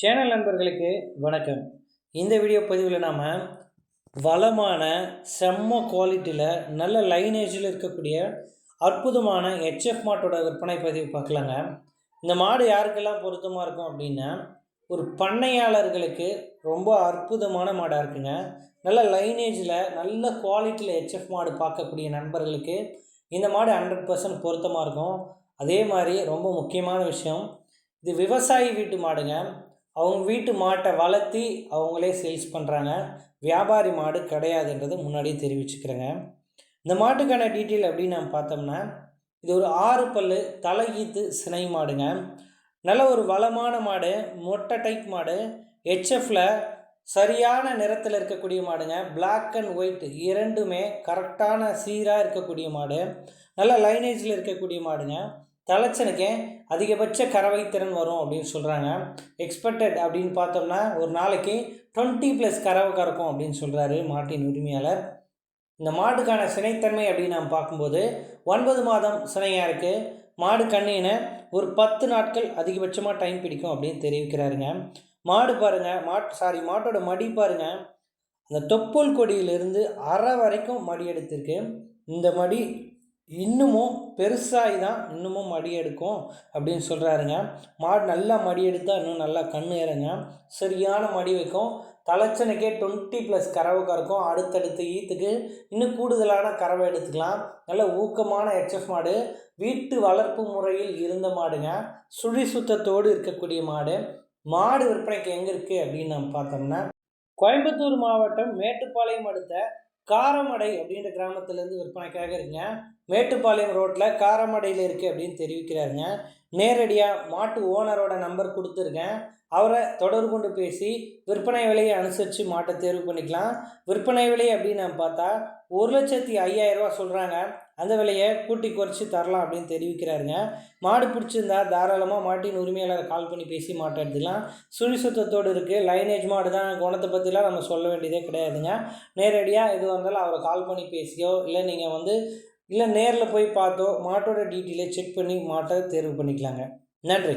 Channel நண்பர்களுக்கு வணக்கம். இந்த வீடியோ பதிவில் நாம் வளமான செம்ம குவாலிட்டியில் நல்ல லைனேஜில் இருக்கக்கூடிய அற்புதமான ஹெச்எஃப் மாட்டோட விற்பனை பதிவு பார்க்கலாங்க. இந்த மாடு யாருக்கெல்லாம் பொருத்தமாக இருக்கும் அப்படின்னா ஒரு பண்ணையாளர்களுக்கு ரொம்ப அற்புதமான மாடாக இருக்குங்க. நல்ல லைனேஜில் நல்ல குவாலிட்டியில் ஹெச்எஃப் மாடு பார்க்கக்கூடிய நண்பர்களுக்கு இந்த மாடு ஹண்ட்ரட் பர்சன்ட் பொருத்தமாக இருக்கும். அதே மாதிரி ரொம்ப முக்கியமான விஷயம் இது விவசாயி வீட்டு மாடுங்க. அவங்க வீட்டு மாட்டை வளர்த்தி அவங்களே சேல்ஸ் பண்ணுறாங்க வியாபாரி மாடு கிடையாதுன்றது முன்னாடியே தெரிவிச்சுக்கிறேங்க. இந்த மாட்டுக்கான டீட்டெயில் அப்படின்னு நம்ம பார்த்தோம்னா இது ஒரு ஆறு பல் தலையீத்து சினை மாடுங்க. நல்ல ஒரு வளமான மாடு மொட்டை டைப் மாடு ஹெச்எஃப்பில் சரியான நிறத்தில் இருக்கக்கூடிய மாடுங்க. பிளாக் அண்ட் ஒயிட் இரண்டுமே கரெக்டான சீராக இருக்கக்கூடிய மாடு. நல்ல லைனேஜில் இருக்கக்கூடிய மாடுங்க. தலைச்சனுக்கே அதிகபட்ச கறவை திறன் வரும் அப்படின்னு சொல்கிறாங்க எக்ஸ்பெக்டட் அப்படின்னு பார்த்தோம்னா ஒரு நாளைக்கு டுவெண்ட்டி ப்ளஸ் கறவை கறக்கும் அப்படின்னு சொல்கிறாரு மாட்டின் உரிமையாளர். இந்த மாட்டுக்கான சினைத்தன்மை அப்படின்னு நாம் பார்க்கும்போது ஒன்பது மாதம் சினையாக இருக்குது மாடு கண்ணின ஒரு பத்து நாட்கள் அதிகபட்சமாக டைம் பிடிக்கும் அப்படின்னு தெரிவிக்கிறாருங்க. மாடு பாருங்கள் மாட் சாரி மாட்டோட மடி பாருங்கள் அந்த தொப்புள் கொடியிலிருந்து அரை வரைக்கும் மடி எடுத்திருக்கு. இந்த மடி இன்னமும் பெருசாகி தான் இன்னமும் மடி எடுக்கும் அப்படின்னு சொல்கிறாருங்க மாடு நல்லா மடி எடுத்தால் இன்னும் நல்லா கண் ஏறுங்க. சரியான மடி வைக்கும். தலைச்சனுக்கே டுவெண்ட்டி ப்ளஸ் கறவை கறக்கும் அடுத்தடுத்த ஈத்துக்கு இன்னும் கூடுதலான கறவை எடுத்துக்கலாம். நல்ல ஊக்கமான ஹெச்எஃப் மாடு. வீட்டு வளர்ப்பு முறையில் இருந்த மாடுங்க. சுழி சுத்தத்தோடு இருக்கக்கூடிய மாடு. மாடு விற்பனைக்கு எங்கே இருக்குது அப்படின்னு நம்ம பார்த்தோம்னா கோயம்புத்தூர் மாவட்டம் மேட்டுப்பாளையம் அடுத்த காரமடை அப்படின்ற கிராமத்துலேருந்து விற்பனைக்காக இருக்குங்க. மேட்டுப்பாளையம் ரோட்டில் காரமடையில் இருக்குது அப்படின்னு தெரிவிக்கிறாருங்க. நேரடியாக மாட்டு ஓனரோட நம்பர் கொடுத்துருக்கேன். அவரை தொடர்பு கொண்டு பேசி விற்பனை விலையை அனுசரித்து மாட்டை தேர்வு பண்ணிக்கலாம். விற்பனை விலை அப்படின்னு நம்ம பார்த்தா ஒரு லட்சத்தி ஐயாயிரரூவா சொல்கிறாங்க அந்த விலையை கூட்டி குறைச்சி தரலாம் அப்படின்னு தெரிவிக்கிறாருங்க. மாடு பிடிச்சிருந்தா தாராளமாக மாட்டின் உரிமையாளரை கால் பண்ணி பேசி மாட்டை எடுத்துக்கலாம். சுழி சுத்தத்தோடு இருக்குது லைனேஜ் மாடு தான். குணத்தை பற்றிலாம் நம்ம சொல்ல வேண்டியதே கிடையாதுங்க. நேரடியாக எது வந்தாலும் அவரை கால் பண்ணி பேசியோ இல்லை நீங்கள் வந்து இல்லை நேரில் போய் பார்த்தோ மாட்டோட டீட்டெயிலை செக் பண்ணி மாட்டை தேர்வு பண்ணிக்கலாங்க. நன்றி.